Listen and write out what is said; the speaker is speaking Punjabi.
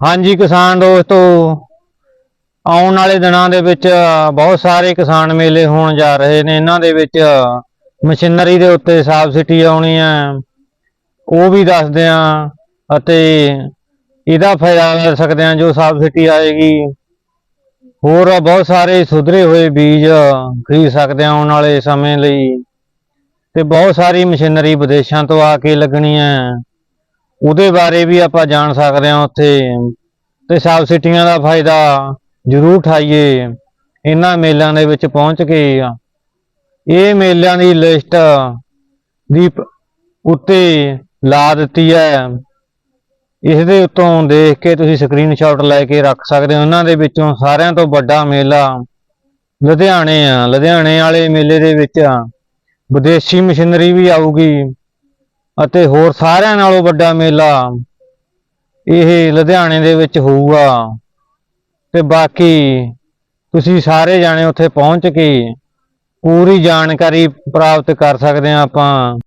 ਹਾਂਜੀ ਕਿਸਾਨ ਦੋਸਤੋ, ਆਉਣ ਵਾਲੇ ਦਿਨਾਂ ਦੇ ਵਿੱਚ ਬਹੁਤ ਸਾਰੇ ਕਿਸਾਨ ਮੇਲੇ ਹੋਣ ਜਾ ਰਹੇ ਨੇ। ਇਹਨਾਂ ਦੇ ਵਿੱਚ ਮਸ਼ੀਨਰੀ ਦੇ ਉੱਤੇ ਸਬਸਿਡੀ ਆਉਣੀ ਹੈ, ਉਹ ਵੀ ਦੱਸਦੇ ਆ ਅਤੇ ਇਹਦਾ ਫਾਇਦਾ ਲੈ ਸਕਦੇ ਆ ਜੋ ਸਬਸਿਡੀ ਆਏਗੀ। ਹੋਰ ਬਹੁਤ ਸਾਰੇ ਸੁਧਰੇ ਹੋਏ ਬੀਜ ਖਰੀਦ ਸਕਦੇ ਆ ਆਉਣ ਵਾਲੇ ਸਮੇਂ ਲਈ। ਤੇ ਬਹੁਤ ਸਾਰੀ ਮਸ਼ੀਨਰੀ ਵਿਦੇਸ਼ਾਂ ਤੋਂ ਆ ਕੇ ਲੱਗਣੀ ਹੈ। ਉਹਦੇ ਬਾਰੇ ਵੀ ਆਪਾਂ ਜਾਣ ਸਕਦੇ ਹਾਂ ਉੱਥੇ। ਤੇ ਸਬਸਿਡੀਆਂ ਦਾ ਫਾਇਦਾ ਜ਼ਰੂਰ ਉਠਾਈਏ। ਇਹਨਾਂ ਮੇਲਿਆਂ ਦੇ ਵਿੱਚ ਪਹੁੰਚ ਕੇ। ਇਹ ਮੇਲਿਆਂ ਦੀ ਲਿਸਟ ਦੀ ਪ- ਉੱਤੇ ਲਾ ਦਿੱਤੀ ਹੈ। ਇਸ ਦੇ ਉੱਤੋਂ ਦੇਖ ਕੇ ਤੁਸੀਂ ਸਕਰੀਨਸ਼ਾਟ ਲੈ ਕੇ ਰੱਖ ਸਕਦੇ ਹੋ। ਇਹਨਾਂ ਦੇ ਵਿੱਚੋਂ ਸਾਰਿਆਂ ਤੋਂ ਵੱਡਾ ਮੇਲਾ ਲੁਧਿਆਣੇ ਆ। ਲੁਧਿਆਣੇ ਵਾਲੇ ਮੇਲੇ ਦੇ ਵਿੱਚ ਵਿਦੇਸ਼ੀ ਮਸ਼ੀਨਰੀ ਵੀ ਆਊਗੀ। ਅਤੇ ਹੋਰ ਸਾਰਿਆਂ ਨਾਲੋਂ ਵੱਡਾ ਮੇਲਾ ਇਹ ਲੁਧਿਆਣੇ ਦੇ ਵਿੱਚ ਹੋਊਗਾ। ਤੇ ਬਾਕੀ ਤੁਸੀਂ ਸਾਰੇ ਜਾਣੇ ਉੱਥੇ ਪਹੁੰਚ ਕੇ ਪੂਰੀ ਜਾਣਕਾਰੀ ਪ੍ਰਾਪਤ ਕਰ ਸਕਦੇ ਆ ਆਪਾਂ।